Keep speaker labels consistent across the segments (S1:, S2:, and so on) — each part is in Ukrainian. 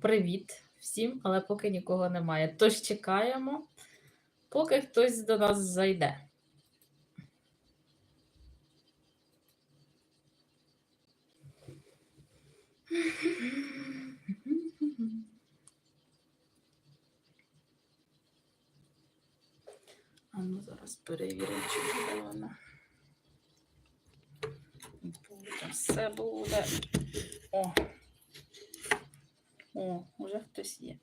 S1: Привіт всім, але поки нікого немає. Тож чекаємо, поки хтось до нас зайде. А ну зараз перевіримо, чи буде воно. Буде. О. О, вже хтось є.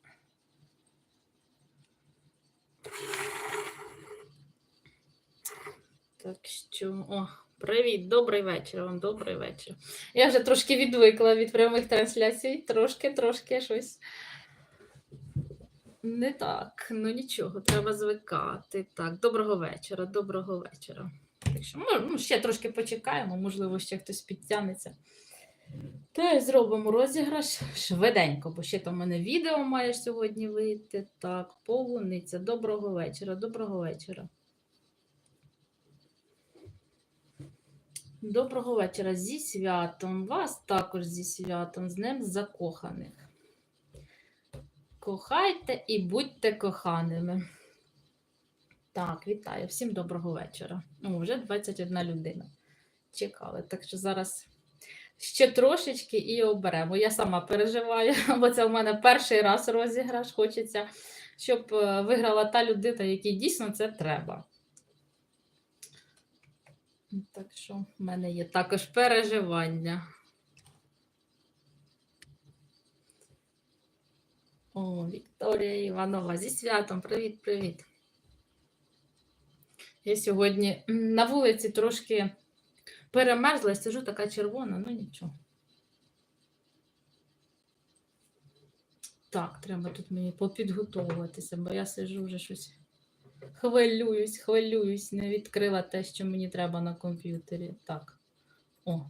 S1: Так що, о, привіт, добрий вечір вам, добрий вечір. Я вже трошки відвикла від прямих трансляцій, трошки, трошки щось. Не так, ну нічого, треба звикати. Так, доброго вечора, доброго вечора. Так що, ну, ще трошки почекаємо, можливо, ще хтось підтягнеться. Та зробимо розіграш швиденько, бо ще там у мене відео має сьогодні вийти. Так, полуниця. Доброго вечора, доброго вечора. Доброго вечора зі святом. Вас також зі святом, з Днем закоханих. Кохайте і будьте коханими. Так, вітаю. Всім доброго вечора. О, вже 21 людина. Чекали. Так що зараз ще трошечки і оберемо. Я сама переживаю, бо це в мене перший раз розіграш. Хочеться, щоб е, виграла та людина, якій дійсно це треба. Так що в мене є також переживання. О, Вікторія Іванова зі святом. Привіт, привіт. Я сьогодні на вулиці трошки перемерзла, сижу така червона, ну нічого. Так, треба тут мені попідготовуватися, бо я сижу вже щось. Хвилююсь, хвилююсь, не відкрила те, що мені треба на комп'ютері. Так. О,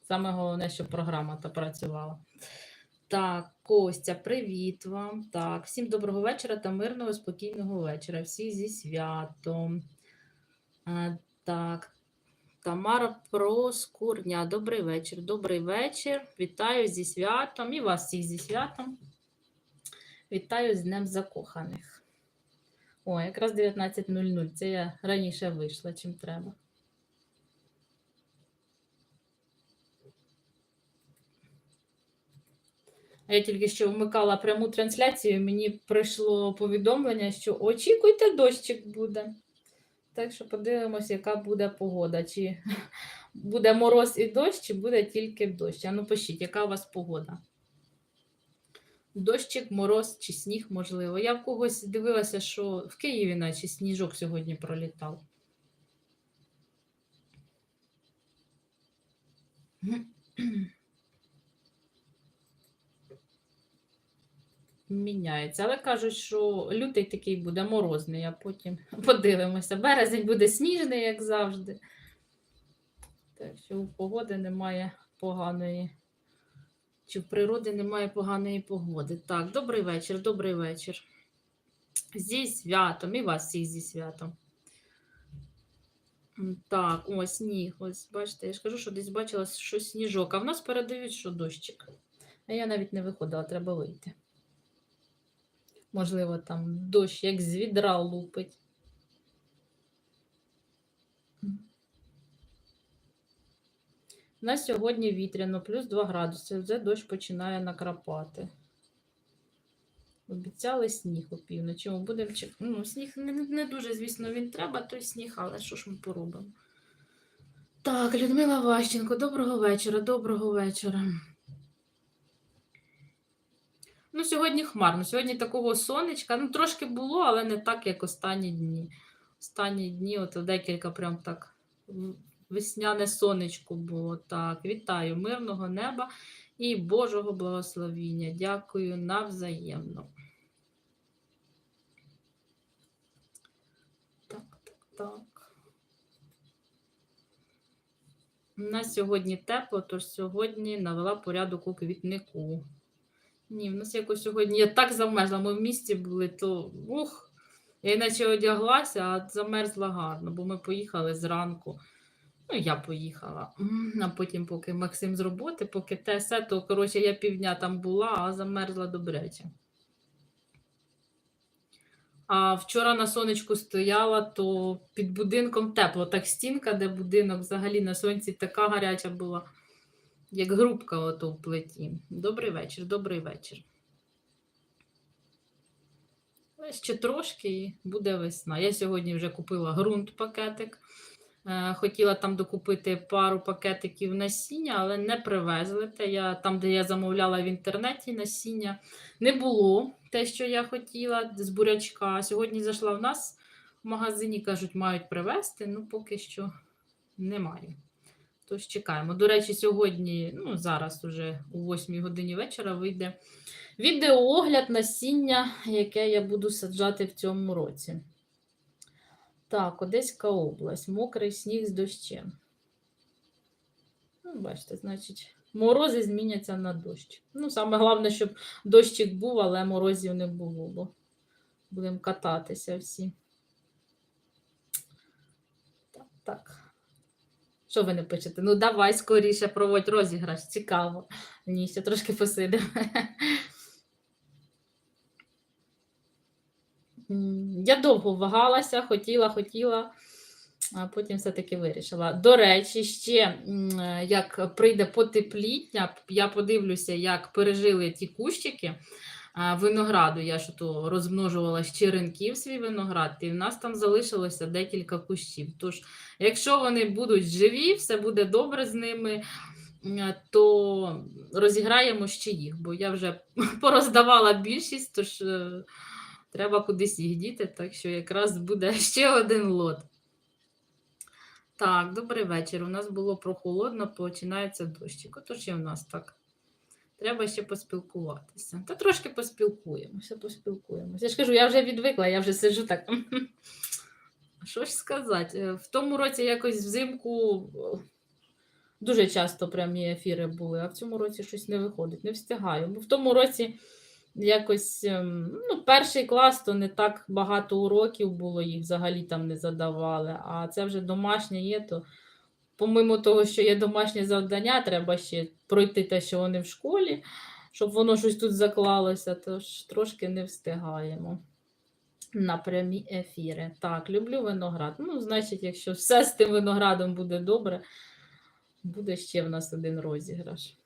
S1: саме головне, щоб програма та працювала. Так, Костя, привіт вам. Так, всім доброго вечора та мирного, спокійного вечора. Всіх зі святом. Так, Тамара Проскурня. Добрий вечір. Добрий вечір. Вітаю зі святом і вас всіх зі святом. Вітаю з Днем Закоханих. О, якраз 19.00. Це я раніше вийшла, чим треба. Я тільки що вмикала пряму трансляцію, мені прийшло повідомлення, що очікуйте, дощик буде. Так що подивимось, яка буде погода. Чи буде мороз і дощ, чи буде тільки дощ. А ну пишіть, яка у вас погода? Дощик, мороз чи сніг, можливо. Я в когось дивилася, що в Києві наче сніжок сьогодні пролітав. Міняється. Але кажуть, що лютий такий буде морозний, а потім подивимося. Березень буде сніжний, як завжди. Так що у погоди немає поганої. Чи в природі немає поганої погоди. Так, добрий вечір, добрий вечір. Зі святом, і вас всіх зі святом. Так, о, сніг. Ось, бачите, я ж кажу, що десь бачила, що сніжок, а в нас передають, що дощик. А я навіть не виходила, треба вийти. Можливо, там дощ як з відра лупить. На сьогодні вітряно, плюс 2 градуси. Вже дощ починає накрапати. Обіцяли сніг опівночі. Ми будемо чек- Ну, сніг не, не дуже, звісно, він треба, той сніг, але що ж ми поробимо? Так, Людмила Ващенко, доброго вечора, доброго вечора. Ну, сьогодні хмарно. Сьогодні такого сонечка. Ну, трошки було, але не так, як останні дні. Останні дні, от декілька прям так весняне сонечко було. Так, вітаю, мирного неба і Божого благословіння. Дякую навзаємно. Так, так, так. У нас сьогодні тепло, тож сьогодні навела порядок у квітнику. Ні, в нас якось сьогодні я так замерзла. Ми в місті були, то ух, я іначе одяглася, а замерзла гарно, бо ми поїхали зранку. Ну, я поїхала. А потім, поки Максим з роботи, поки те все, то коротше, я півдня там була, а замерзла добряче. А вчора на сонечку стояла, то під будинком тепло. Так стінка, де будинок взагалі на сонці така гаряча була, як грубка ото в плиті. Добрий вечір, добрий вечір. Ще трошки і буде весна. Я сьогодні вже купила ґрунт пакетик. Е, Хотіла там докупити пару пакетиків насіння, але не привезли. Те я, там, де я замовляла в інтернеті насіння, не було те, що я хотіла з бурячка. Сьогодні зайшла в нас в магазині, кажуть, мають привезти. Ну, поки що немає. Тож чекаємо. До речі, сьогодні, ну зараз уже о 8 годині вечора вийде відеоогляд насіння, яке я буду саджати в цьому році. Так, Одеська область, мокрий сніг з дощем. Ну, бачите, значить, морози зміняться на дощ. Ну, саме головне, щоб дощик був, але морозів не було, бо будемо кататися всі. Так, так. Що ви не пишете? Ну, давай скоріше проводь розіграш, цікаво. Ні, ще трошки посидимо. Я довго вагалася, хотіла, хотіла, а потім все-таки вирішила. До речі, ще як прийде потепління, я подивлюся, як пережили ті кущики винограду. Я ж то розмножувала з черенків свій виноград, і в нас там залишилося декілька кущів. Тож, якщо вони будуть живі, все буде добре з ними. То розіграємо ще їх, бо я вже пороздавала більшість, тож е, треба кудись їх діти, так що якраз буде ще один лот. Так, добрий вечір. У нас було прохолодно, починається дощик. Отож і в нас так. Треба ще поспілкуватися. Та трошки поспілкуємося, поспілкуємося. Я ж кажу, я вже відвикла, я вже сиджу так. Що ж сказати? Е, В тому році якось взимку дуже часто прямі ефіри були, а в цьому році щось не виходить, не встигаю. Бо в тому році якось ем, ну, перший клас, то не так багато уроків було, їх взагалі там не задавали. А це вже домашнє є, то помимо того, що є домашнє завдання, треба ще пройти те, що вони в школі, щоб воно щось тут заклалося, тож трошки не встигаємо. На прямі ефіри. Так, люблю виноград. Ну, значить, якщо все з тим виноградом буде добре, буде ще в нас один розіграш.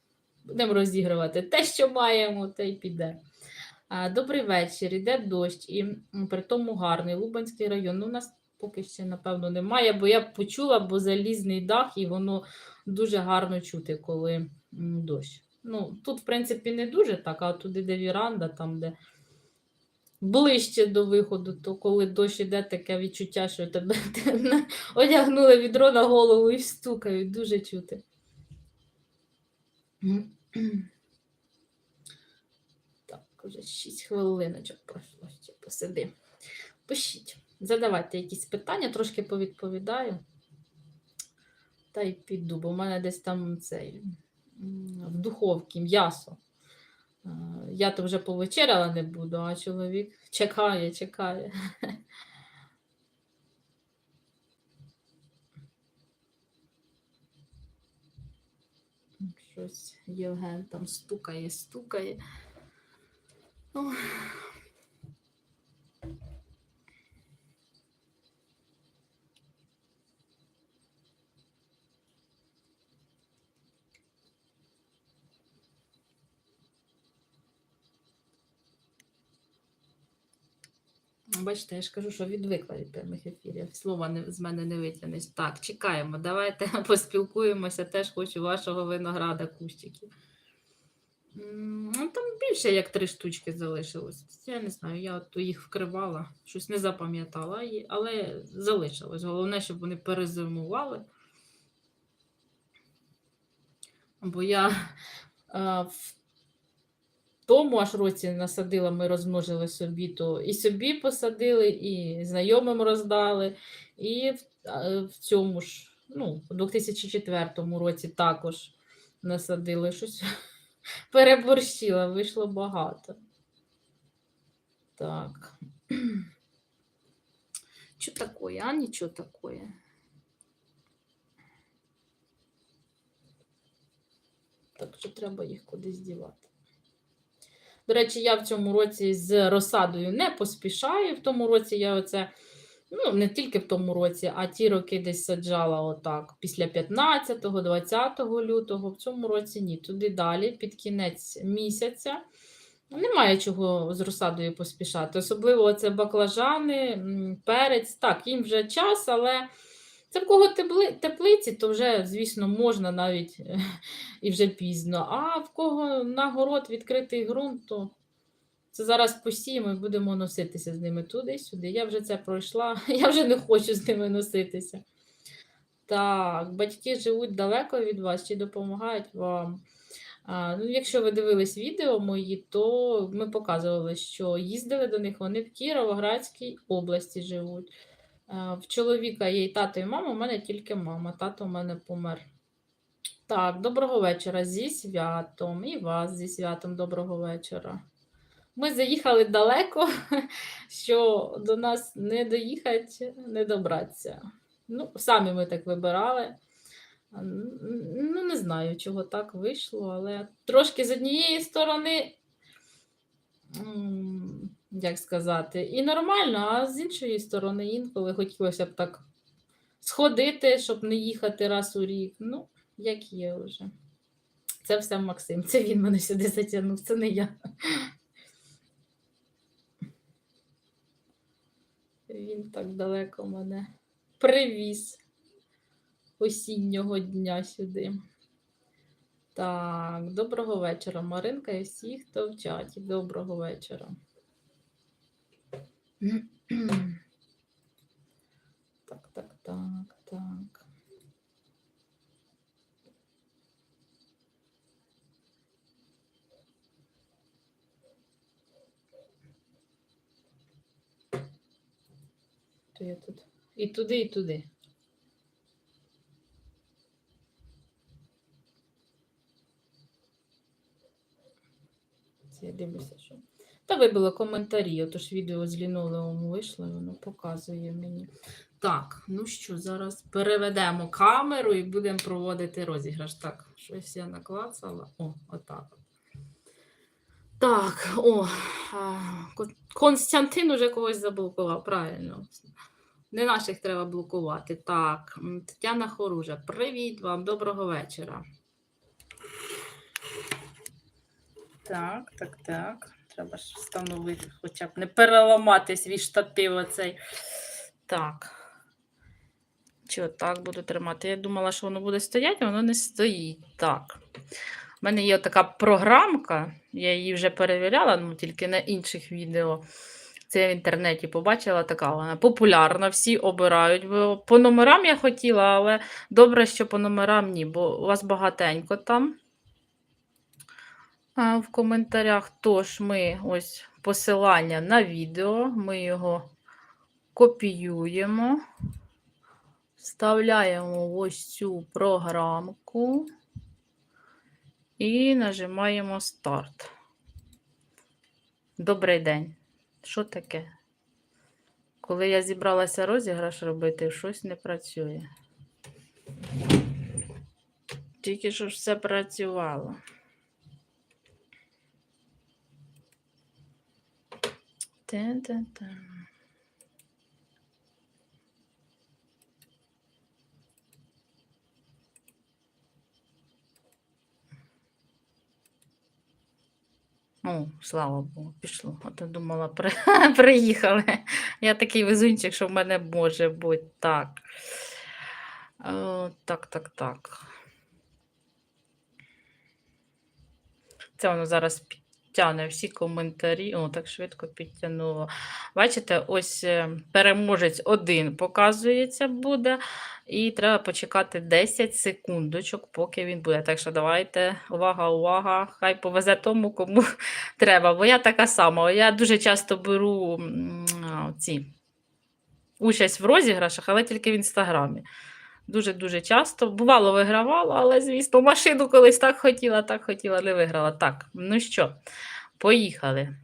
S1: Будемо розігрувати те, що маємо, те й піде. Добрий вечір. Іде дощ, і при тому гарний Лубанський район. Ну, у нас поки ще, напевно, немає, бо я почула, бо залізний дах, і воно дуже гарно чути, коли дощ. Ну, тут, в принципі, не дуже так, а туди, де віранда, там, де ближче до виходу, то коли дощ іде, таке відчуття, що тебе одягнули відро на голову і стукають, дуже чути. Так, вже 6 хвилиночок пройшло, ще посиди. Пишіть, задавайте якісь питання, трошки повідповідаю. Та й піду, бо в мене десь там цей в духовці м'ясо. Е, Я то вже повечеряла не буду, а чоловік чекає, чекає. Щось Євген там стукає, стукає. Бачите, я ж кажу, що відвикла від прямих ефірів. Слова не, з мене не витягнеш. Так, чекаємо. Давайте поспілкуємося. Теж хочу вашого винограда кущиків. Ну, там більше як три штучки залишилось. Я не знаю, я от їх вкривала, щось не запам'ятала, але залишилось. Головне, щоб вони перезимували. Бо я а, в тому аж році насадила, ми розмножили собі, то і собі посадили, і знайомим роздали, і в, в цьому ж, ну, у 2004 році також насадили щось. Переборщила, вийшло багато. Так. Що такое, а нічого такое. Так що треба їх кудись дівати. До речі, я в цьому році з розсадою не поспішаю. В тому році я оце, ну, не тільки в тому році, а ті роки десь саджала отак. Після 15-20 лютого. В цьому році ні. Туди далі, під кінець місяця. Немає чого з розсадою поспішати. Особливо це баклажани, перець. Так, їм вже час, але це в кого тепли, теплиці, то вже, звісно, можна навіть е, і вже пізно. А в кого на город відкритий ґрунт, то це зараз посіємо і будемо носитися з ними туди-сюди. Я вже це пройшла, я вже не хочу з ними носитися. Так, батьки живуть далеко від вас чи допомагають вам. А, ну, якщо ви дивились відео мої, то ми показували, що їздили до них, вони в Кіровоградській області живуть. А, в чоловіка є і тато, і мама, у мене тільки мама. Тато у мене помер. Так, доброго вечора зі святом. І вас зі святом доброго вечора. Ми заїхали далеко, що до нас не доїхати, не добратися. Ну, самі ми так вибирали. Ну, не знаю, чого так вийшло, але трошки з однієї сторони, як сказати, і нормально, а з іншої сторони, інколи хотілося б так сходити, щоб не їхати раз у рік. Ну, як є вже. Це все Максим. Це він мене сюди затягнув, це не я. Він так далеко мене привіз осіннього дня сюди. Так, доброго вечора, Маринка і всі, хто в чаті. Доброго вечора. Так, так, так, так. То я тут. І туди, і туди. Це я дивлюся, що. Та вибило коментарі, отож відео з лінолеуму вийшло, воно показує мені. Так, ну що, зараз переведемо камеру і будемо проводити розіграш. Так, щось я наклацала. О, отак. Так, о, Константин уже когось заблокував, правильно. Не наших треба блокувати. Так, Тетяна Хоружа, привіт вам, доброго вечора. Так, так, так. Треба ж встановити, хоча б не переламати свій штатив оцей. Так. Чи отак буду тримати? Я думала, що воно буде стояти, а воно не стоїть. Так. У мене є така програмка, я її вже перевіряла, ну тільки на інших відео. Це я в інтернеті побачила така вона популярна, всі обирають. Бо по номерам я хотіла, але добре, що по номерам ні, бо у вас багатенько там в коментарях. Тож ми ось посилання на відео, ми його копіюємо, вставляємо в ось цю програмку і нажимаємо старт. Добрий день. Що таке? Коли я зібралася розіграш робити, щось не працює. Тільки що все працювало. Та-та-та. О, слава Богу, пішло. А то думала, при... приїхали. Я такий везунчик, що в мене може бути так. О, так, так, так. Це воно зараз підтягне всі коментарі. О, так швидко підтягнуло. Бачите, ось е, переможець один показується буде. І треба почекати 10 секундочок, поки він буде. Так що давайте, увага, увага! Хай повезе тому, кому треба. Бо я така сама. Я дуже часто беру ці, участь в розіграшах, але тільки в інстаграмі. Дуже-дуже часто. Бувало, вигравала, але, звісно, машину колись так хотіла, так хотіла, не виграла. Так, ну що, поїхали.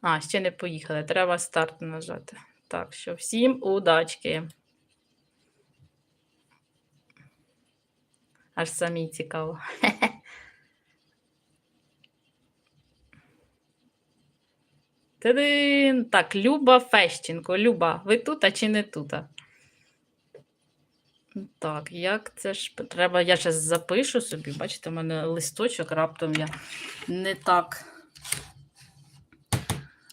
S1: А, ще не поїхали. Треба старт нажати. Так що, всім удачки. Аж самій цікаво. Так, Люба Фещенко. Люба, ви тут, а чи не тут? Так, як це ж треба? Я зараз запишу собі. Бачите, у мене листочок раптом я не так.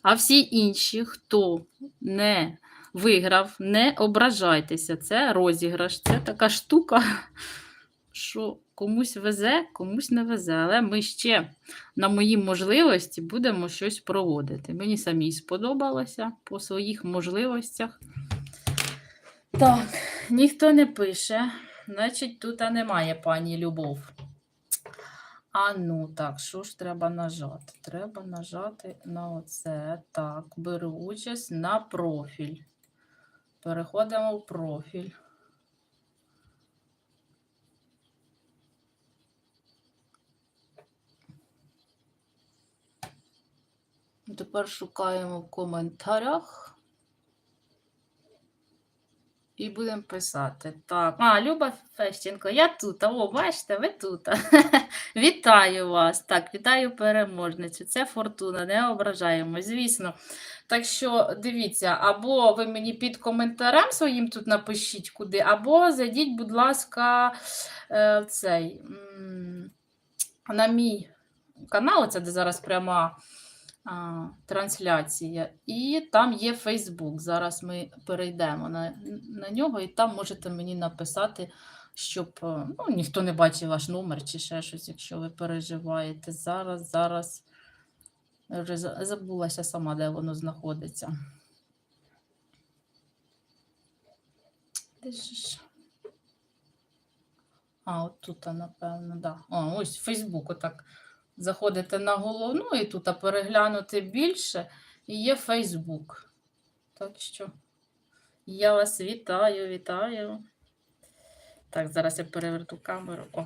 S1: А всі інші, хто не виграв, не ображайтеся. Це розіграш, це така штука, що комусь везе, комусь не везе. Але ми ще на мої можливості будемо щось проводити. Мені самій сподобалося по своїх можливостях. Так, ніхто не пише, значить, тут немає пані Любов. А ну, так, що ж треба нажати? Треба нажати на оце. Так, беру участь на профіль. Переходимо в профіль. Тепер шукаємо в коментарях. І будемо писати. Так. А, Люба Фещенко, я тут. О, бачите, ви тут. Вітаю вас. Так, вітаю переможницю. Це фортуна, не ображаємо, звісно. Так що дивіться, або ви мені під коментарем своїм тут напишіть куди, або зайдіть, будь ласка, е, в цей, на мій канал, це де зараз пряма трансляція, і там є Фейсбук. Зараз ми перейдемо на, на нього, і там можете мені написати, щоб е, ну, ніхто не бачив ваш номер чи ще щось, якщо ви переживаєте. Зараз, зараз. Вже забулася сама, де воно знаходиться. А, от тут, напевно, да. О, ось Фейсбук, отак. Заходите на головну і тут а переглянути більше, і є Фейсбук. Так що я вас вітаю, вітаю. Так, зараз я переверту камеру. О.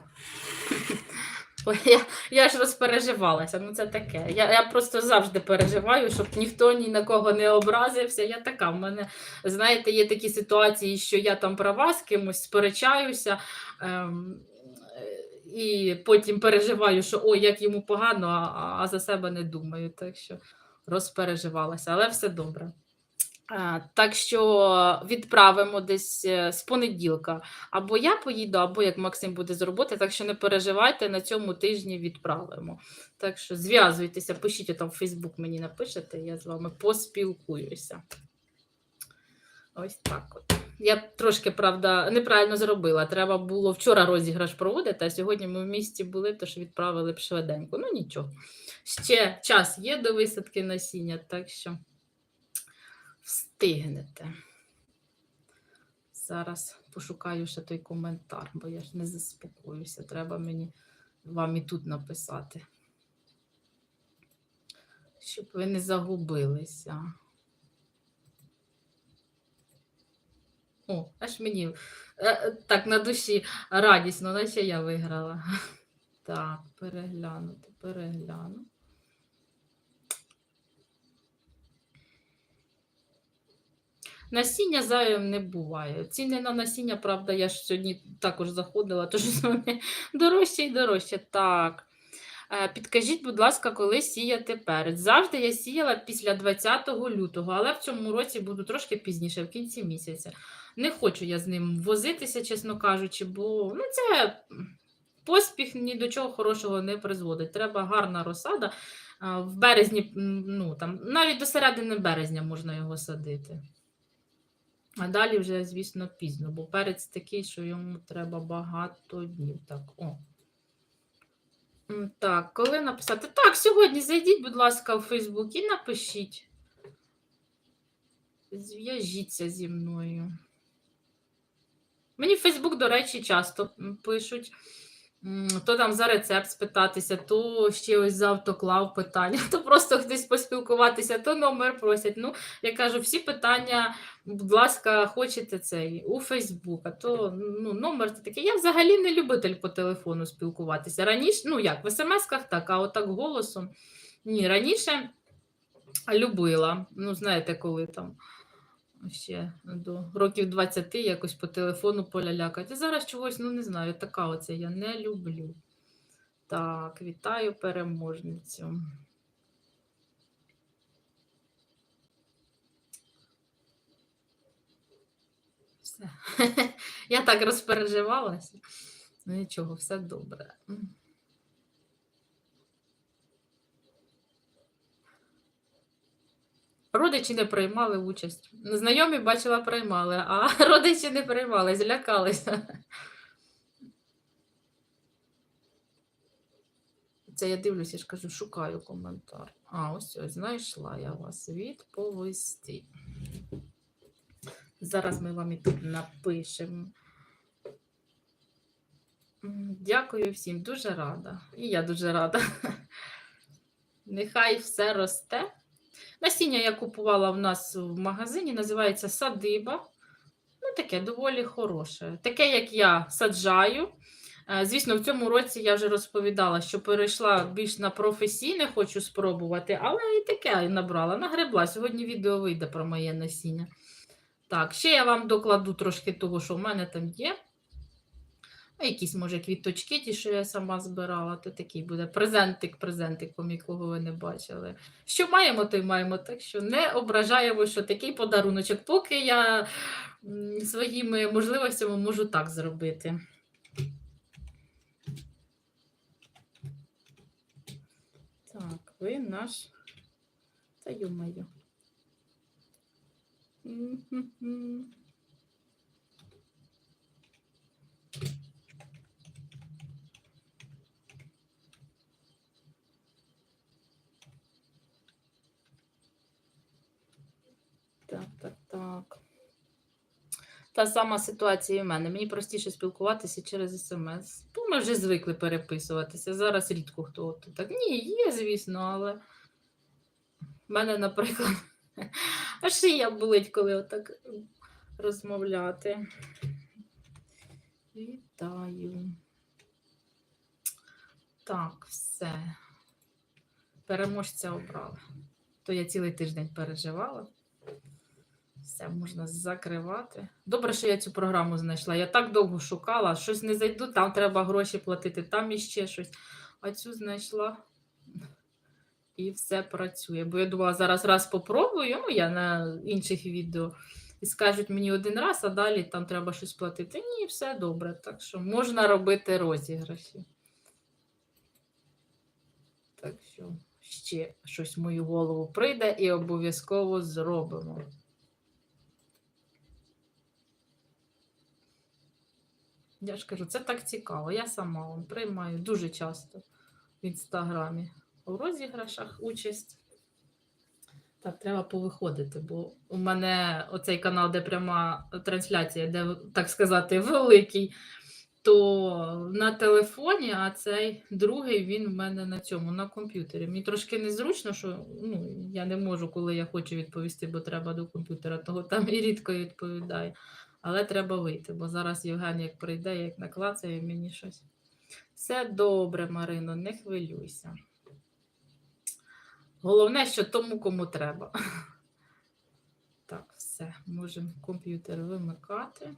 S1: Я, я ж розпереживалася, ну це таке. Я, я просто завжди переживаю, щоб ніхто ні на кого не образився. Я така. В мене, знаєте, є такі ситуації, що я там права з кимось сперечаюся. Ем, і потім переживаю, що ой, як йому погано, а, а за себе не думаю. Так що розпереживалася, але все добре. Так що відправимо десь е, з понеділка. Або я поїду, або як Максим буде з роботи. Так що не переживайте, на цьому тижні відправимо. Так що зв'язуйтеся, пишіть там в Фейсбук мені напишете, я з вами поспілкуюся. Ось так от. Я трошки, правда, неправильно зробила. Треба було вчора розіграш проводити, а сьогодні ми в місті були, тож відправили б швиденько. Ну нічого. Ще час є до висадки насіння, так що встигнете. Зараз пошукаю ще той коментар, бо я ж не заспокоюся. Треба мені вам і тут написати. Щоб ви не загубилися. О, аж мені е, так на душі радісно, наче я виграла. Так, переглянути, перегляну. Насіння зайвим не буває. Ціни на насіння, правда, я ж сьогодні також заходила, тож вони дорожче і дорожче. Так. Е, Підкажіть, будь ласка, коли сіяти перець. Завжди я сіяла після 20 лютого, але в цьому році буду трошки пізніше, в кінці місяця. Не хочу я з ним возитися, чесно кажучи, бо ну, це поспіх ні до чого хорошого не призводить. Треба гарна розсада. В березні, ну там, навіть до середини березня можна його садити. А далі вже, звісно, пізно, бо перець такий, що йому треба багато днів. Так, о. Так, коли написати? Так, сьогодні зайдіть, будь ласка, в Фейсбук і напишіть. Зв'яжіться зі мною. Мені Фейсбук, до речі, часто пишуть. То там за рецепт спитатися, то ще ось за автоклав питання, то просто хтось поспілкуватися, то номер просять. Ну, я кажу, всі питання, будь ласка, хочете цей у Фейсбук, а то ну, номер такий. Я взагалі не любитель по телефону спілкуватися. Раніше, ну як, в смс-ках так, а отак голосом. Ні, раніше любила. Ну, знаєте, коли там ще до років 20 якось по телефону полялякати. Зараз чогось, ну не знаю, така оце я не люблю. Так, вітаю переможницю. Все. Я так розпереживалася. Ну нічого, все добре. Родичі не приймали участь. Знайомі бачила, приймали, а родичі не приймали, злякалися. Це я дивлюся, я ж кажу, шукаю коментар. А, ось ось, знайшла я вас. Відповісти. Зараз ми вам і тут напишемо. Дякую всім, дуже рада. І я дуже рада. Нехай все росте. Насіння я купувала в нас в магазині, називається садиба. Ну, таке доволі хороше. Таке, як я саджаю. Е, Звісно, в цьому році я вже розповідала, що перейшла більш на професійне, хочу спробувати, але і таке набрала, нагребла. Сьогодні відео вийде про моє насіння. Так, ще я вам докладу трошки того, що в мене там є. Ну, якісь, може, квіточки, ті, що я сама збирала, то такий буде презентик презентиком, якого ви не бачили. Що маємо, то й маємо. Так що не ображаємо, що такий подаруночок, поки я своїми можливостями можу так зробити. Так, ви наш. Та ю-моє. Так, так, так. Та сама ситуація і в мене. Мені простіше спілкуватися через смс. Бо ми вже звикли переписуватися. Зараз рідко хто от так. Ні, є, звісно, але в мене, наприклад, аж шия болить, коли отак розмовляти. Вітаю. Так, все. Переможця обрала. То я цілий тиждень переживала. Все можна закривати. Добре, що я цю програму знайшла. Я так довго шукала, щось не зайду, там треба гроші платити, там іще щось. А цю знайшла і все працює. Бо я думала, зараз раз попробую, ну я на інших відео. І скажуть мені один раз, а далі там треба щось платити. Ні, все добре. Так що можна робити розіграші. Так що ще щось в мою голову прийде і обов'язково зробимо. Я ж кажу, це так цікаво. Я сама вам приймаю дуже часто в інстаграмі у розіграшах участь. Так, треба повиходити, бо у мене оцей канал, де пряма трансляція, де, так сказати, великий, то на телефоні, а цей другий він в мене на цьому, на комп'ютері. Мені трошки незручно, що ну, я не можу, коли я хочу відповісти, бо треба до комп'ютера, того там і рідко відповідаю. Але треба вийти, бо зараз Євген як прийде, як наклацає мені щось. Все добре, Марино, не хвилюйся. Головне, що тому, кому треба. Так, все, можемо комп'ютер вимикати.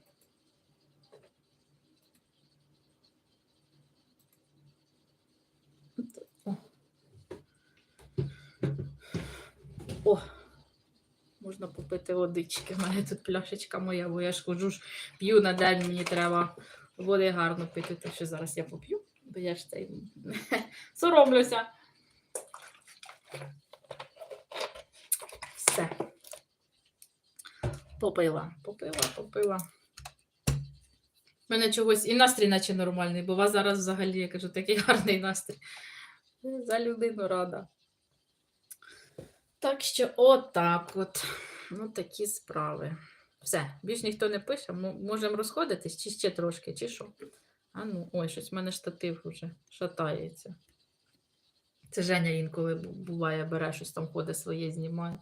S1: О. Попити водички. У мене тут пляшечка моя, бо я ж ходжу ж п'ю на день, мені треба води гарно пити, так що зараз я поп'ю, бо я ж цей соромлюся. Все. Попила, попила, попила. У мене чогось і настрій наче нормальний, бо у вас зараз взагалі, я кажу, такий гарний настрій. За людину рада. Так що отак от. Ну, такі справи. Все, більш ніхто не пише, мо- можемо розходитись, чи ще трошки, чи що. А ну, ой, щось в мене штатив вже шатається. Це Женя інколи буває, бере щось там ходить своє, знімає,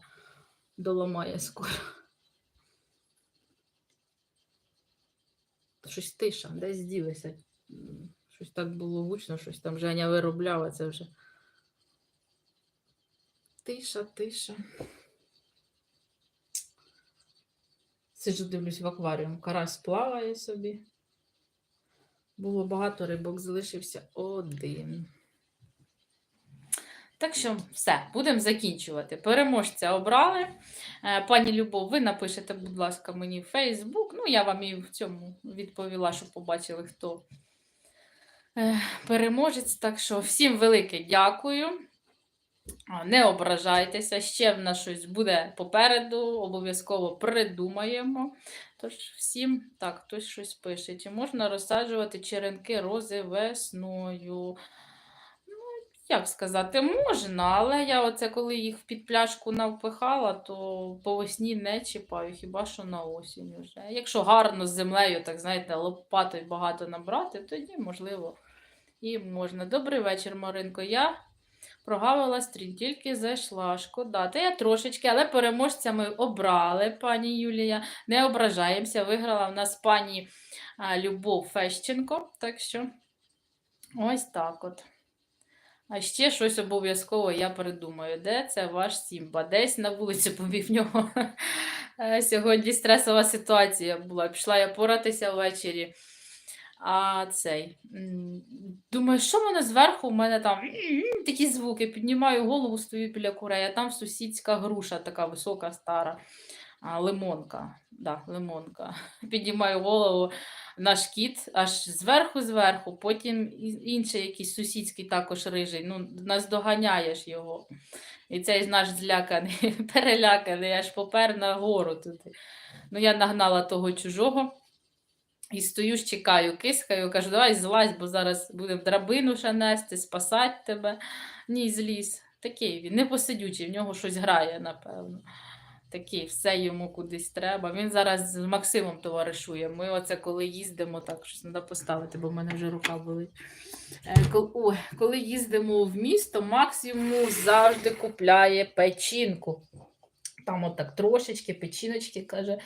S1: доламає скоро. Щось тиша, десь ділися. Щось так було гучно, щось там Женя виробляла, це вже. Тиша, тиша. Сиджу, дивлюсь в акваріум. Карась плаває собі. Було багато рибок, залишився один. Так що все, будемо закінчувати. Переможця обрали. Е, Пані Любов, ви напишете, будь ласка, мені в Фейсбук. Ну, я вам і в цьому відповіла, щоб побачили, хто е, переможець. Так що всім велике дякую. Не ображайтеся, ще в нас щось буде попереду, обов'язково придумаємо. Тож всім так, хтось щось пише. Чи можна розсаджувати черенки рози весною? Ну, як сказати, можна, але я оце коли їх в підпляшку навпихала, то по весні не чіпаю, хіба що на осінь вже. Якщо гарно з землею, так знаєте, лопатою багато набрати, тоді можливо і можна. Добрий вечір, Маринко. Я прогавила стрім, тільки зайшла. Шкода. Та я трошечки, але переможця ми обрали, пані Юлія. Не ображаємося. Виграла в нас пані Любов Фещенко. Так що ось так от. А ще щось обов'язково я придумаю. Де це ваш Сімба? Десь на вулиці побіг нього. Е, Сьогодні стресова ситуація була. Пішла я поратися ввечері. А цей. Думаю, що в мене зверху? У мене там такі звуки. Піднімаю голову, стою біля курей, а там сусідська груша, така висока, стара. А, лимонка. Да, лимонка. Піднімаю голову, наш кіт аж зверху, зверху, потім інший якийсь сусідський також рижий. Ну, наздоганяєш його. І цей наш зляканий, переляканий, аж попер на гору туди. Ну, я нагнала того чужого. І стою, чекаю, кискаю, кажу, давай злазь, бо зараз буде в драбину ще нести, спасати тебе. Ні, зліз. Такий він, непосидючий, в нього щось грає, напевно. Такий, все йому кудись треба. Він зараз з Максимом товаришує. Ми оце коли їздимо, так, щось треба поставити, бо в мене вже рука болить. Е, коли їздимо в місто, Макс йому завжди купляє печінку. Там отак трошечки, печіночки, каже,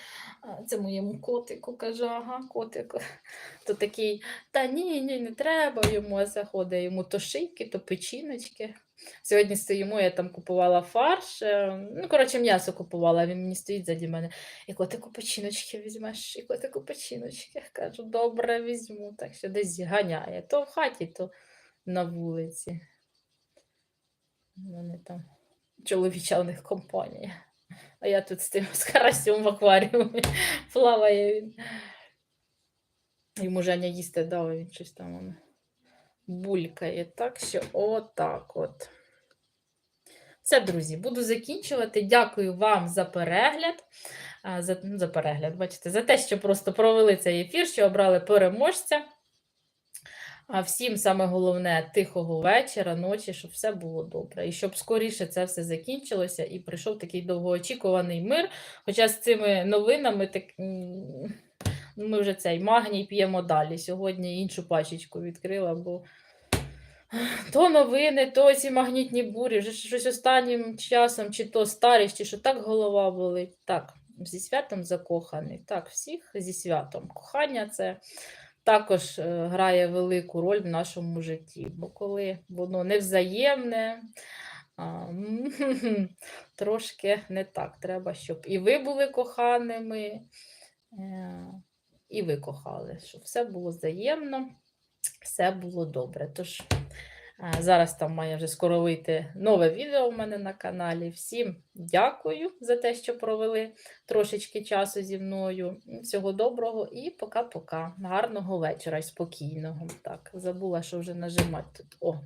S1: це моєму котику, каже, ага, котику. То такий, та ні, ні, не треба йому, а заходить йому то шийки, то печіночки. Сьогодні стоїмо, я там купувала фарш, е, ну, коротше, м'ясо купувала, він мені стоїть заді мене. І котику печіночки візьмеш, і котику печіночки. Кажу, добре, візьму. Так що десь ганяє. То в хаті, то на вулиці. Вони там чоловіча компанія. А я тут з тим з карасем в акваріумі плаває він. Йому Женя їсти дав, він щось там булькає. Так що отак от. Все, друзі, буду закінчувати. Дякую вам за перегляд. За, ну, за перегляд, бачите, за те, що просто провели цей ефір, що обрали переможця. А всім саме головне тихого вечора, ночі, щоб все було добре. І щоб скоріше це все закінчилося і прийшов такий довгоочікуваний мир. Хоча з цими новинами так, ну, ми вже цей магній п'ємо далі. Сьогодні іншу пачечку відкрила, бо то новини, то ці магнітні бурі, вже щось останнім часом, чи то старість, чи що так голова болить. Так, зі святом закоханий. Так, всіх зі святом. Кохання це також е, грає велику роль в нашому житті. Бо коли воно невзаємне, трошки не так. Треба, щоб і ви були коханими, е, і ви кохали, щоб все було взаємно, все було добре. Тож зараз там має вже скоро вийти нове відео у мене на каналі. Всім дякую за те, що провели трошечки часу зі мною. Всього доброго і пока-пока. Гарного вечора і спокійного. Так, забула, що вже нажимати тут. О,